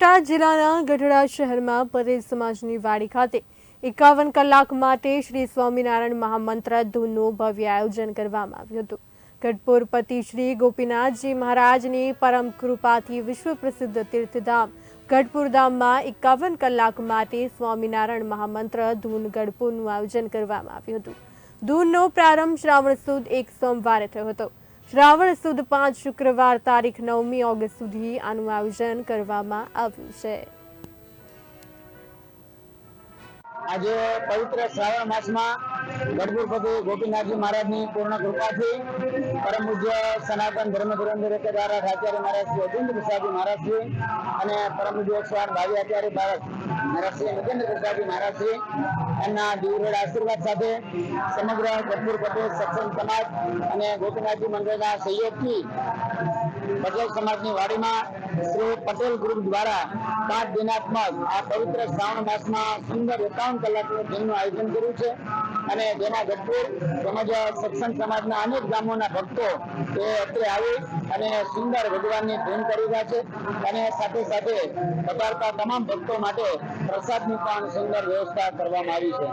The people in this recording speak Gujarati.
બોટાદ જિલ્લાના ગઢડા શહેરમાં પરેશ સમાજની વાડી ખાતે એકાવન કલાક માટે શ્રી સ્વામિનારાયણ મહામંત્ર ધૂનનું ભવ્ય આયોજન કરવામાં આવ્યું હતું. ગઢપુર પતિ શ્રી ગોપીનાથજી મહારાજની પરમ કૃપાથી વિશ્વ પ્રસિદ્ધ તીર્થધામ ગઢપુર ધામમાં એકાવન કલાક માટે સ્વામિનારાયણ મહામંત્ર ધૂન ગઢપુરનું આયોજન કરવામાં આવ્યું હતું. ધૂનનો પ્રારંભ શ્રાવણ સુદ એક સોમવારે થયો હતો. શ્રાવણ સુદ પાંચ શુક્રવાર તારીખ નવમી ઓગસ્ટ સુધી આનું આયોજન કરવામાં આવ્યું છે. આજે પવિત્ર શ્રાવણ માસમાં ગઢપુરપતિ ગોપીનાથજી મહારાજની પૂર્ણ કૃપાથી પરમ પૂજ્ય સનાતન ધર્મ ધુરંધર દ્વારા આચાર્ય મહારાજ શ્રી અજેન્દ્ર પ્રસાદજી મહારાજ શ્રી અને પરમ પૂજ્ય આઠ ભાવી આચાર્ય ભારત નરસિંહ શ્રી અજેન્દ્ર પ્રસાદજી મહારાજ શ્રી એમના દિવરેડ આશીર્વાદ સાથે સમગ્ર ગઢપુર પટેલ સત્સંગ સમાજ અને ગોપીનાથજી મંદિરના સહયોગથી પટેલ સમાજની વાડીમાં શ્રી પટેલ ગ્રુપ દ્વારા પાંચ દિનાત્મક આ પવિત્ર શ્રાવણ માસમાં સુંદર એકાવન કલાકનું દિનનું આયોજન કર્યું છે. અને જેના ગઢપુર તેમજ સત્સંગ સમાજના અનેક ગામોના ભક્તો એ અત્રે આવી અને સુંદર ભગવાનની ધૂન કરી રહ્યા છે અને સાથે સાથે પધારતા તમામ ભક્તો માટે પ્રસાદની પણ સુંદર વ્યવસ્થા કરવામાં આવી છે.